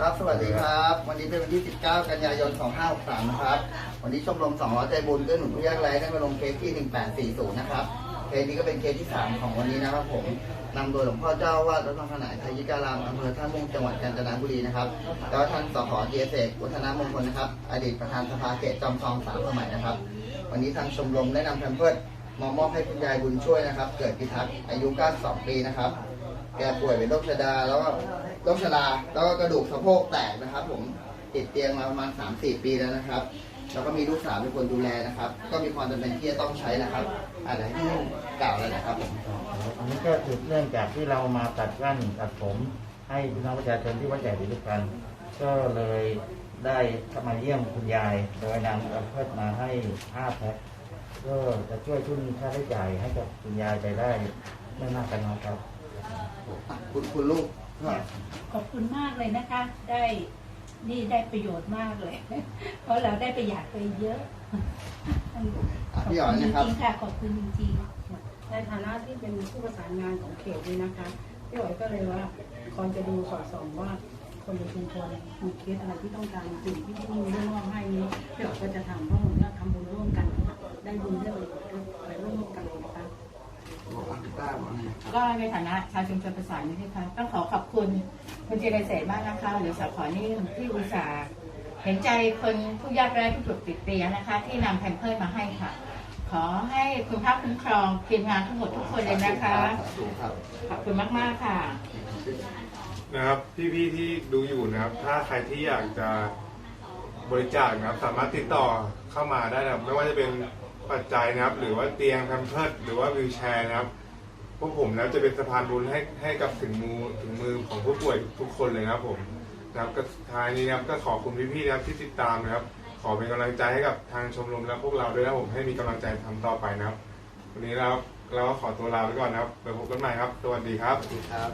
ครับ สวัสดีครับ วันนี้เป็นวันที่ 19 กันยายน 2563 นะครับ วันนี้ชมรม200ใจบุญเกื้อหนุนผู้ยากไร้ได้มาลงเคสที่ 1840 นะครับ เคสนี้ก็เป็นเคสที่ 3 ของวันนี้นะครับผมนำโดยหลวงพ่อเจ้าวาดวัดทองขนายไทยิการามอำเภอท่าม่งจังหวัดกาญจนบุรีนะครับ แล้วท่านสขเจเสกวัฒนมงคลนะครับ อดีตประธานสภาเขตจอมทองสามสมัยนะครับ วันนี้ทางชมรมได้นำแพมเพิร์ดมามอบให้คุณยายบุญช่วยนะครับ เกิดพิทักษ์อายุ 92 ปีนะครับ แกป่วยเป็นโรคชราแล้วก็ โรคชราแล้วก็กระดูกสะโพกแตกนะครับ ผมติดเตียงมาประมาณ 3-4 ปีแล้วนะครับ แล้วก็มีลูกสาวเป็นคนดูแลนะครับ ก็มีความจำเป็นที่จะต้องใช้นะครับอาจจะให้นุ่มกล่าวเลยนะครับผมอันนี้ก็สืบเนื่องจากที่เรามาตัดแว่นตัดผมให้พี่น้องประชาชนที่วัดใหญ่ดีทุกกัน ก็เลยได้เข้ามาเยี่ยมคุณยาย โดยนำเอาเพิดมาให้ห้าแพ็คก็จะช่วยทุนค่าใช้จ่ายให้กับคุณยายไปได้ไม่มากกันน้อยครับอะคุณคุณลูกก็ ขอบคุณมากเลยนะคะ ได้นี่ได้ประโยชน์มากเลย เพราะเราได้ประหยัดไปเยอะอะพี่อ๋อยนะครับจริงๆค่ะขอบคุณจริงๆในฐานะที่เป็นผู้ประสานงานของเขตนี้นะคะพี่อ๋อยก็เลยว่าคอยจะดูสอดส่องว่าคนในชุมชนมีเคสอะไรที่ต้องการสิ่งที่ที่นี่ได้มอบให้นี้พี่อ๋อยก็จะทำเพราะเหมือน กไงก็ในฐานะชาวชุมชนประสานมิตรนะคะต้องขอขอบคุณคุณเจริญเศษมากนะคะหรือสขนิ่มที่อุตส่าห์เห็นใจคนผู้ยากไร้ผู้ถูกติดเตียงนะคะ ที่นำแพมเพิร์สมาให้ค่ะ ขอให้คุณพระคุ้มครองทีมงานทั้งหมดทุกคนเลยนะคะสาธุครับขอบคุณมาก ๆ ค่ะ นะครับพี่ๆที่ดูอยู่นะครับ ถ้าใครที่อยากจะบริจาคนะครับสามารถติดต่อเข้ามาได้นะครับไม่ว่าจะเป็นปัจจัยนะครับ หรือว่าเตียงแพมเพิร์ดหรือว่าวิวแชร์นะครับ พวกผมแล้วจะเป็นสะพานบุญให้ให้กับถึงมือถึงมือของผู้ป่วยทุกคนเลยนะครับผมนะครับก็ท้ายนี้นะครับก็ขอบคุณพี่ๆนะครับที่ติดตามนะครับ ขอเป็นกำลังใจให้กับทางชมรมและพวกเราด้วยนะครับผมให้มีกำลังใจทำต่อไปนะครับ วันนี้เราเราก็ขอตัวลาไปก่อนนะครับไปพบกันใหม่ครับสวัสดีครับ ครับ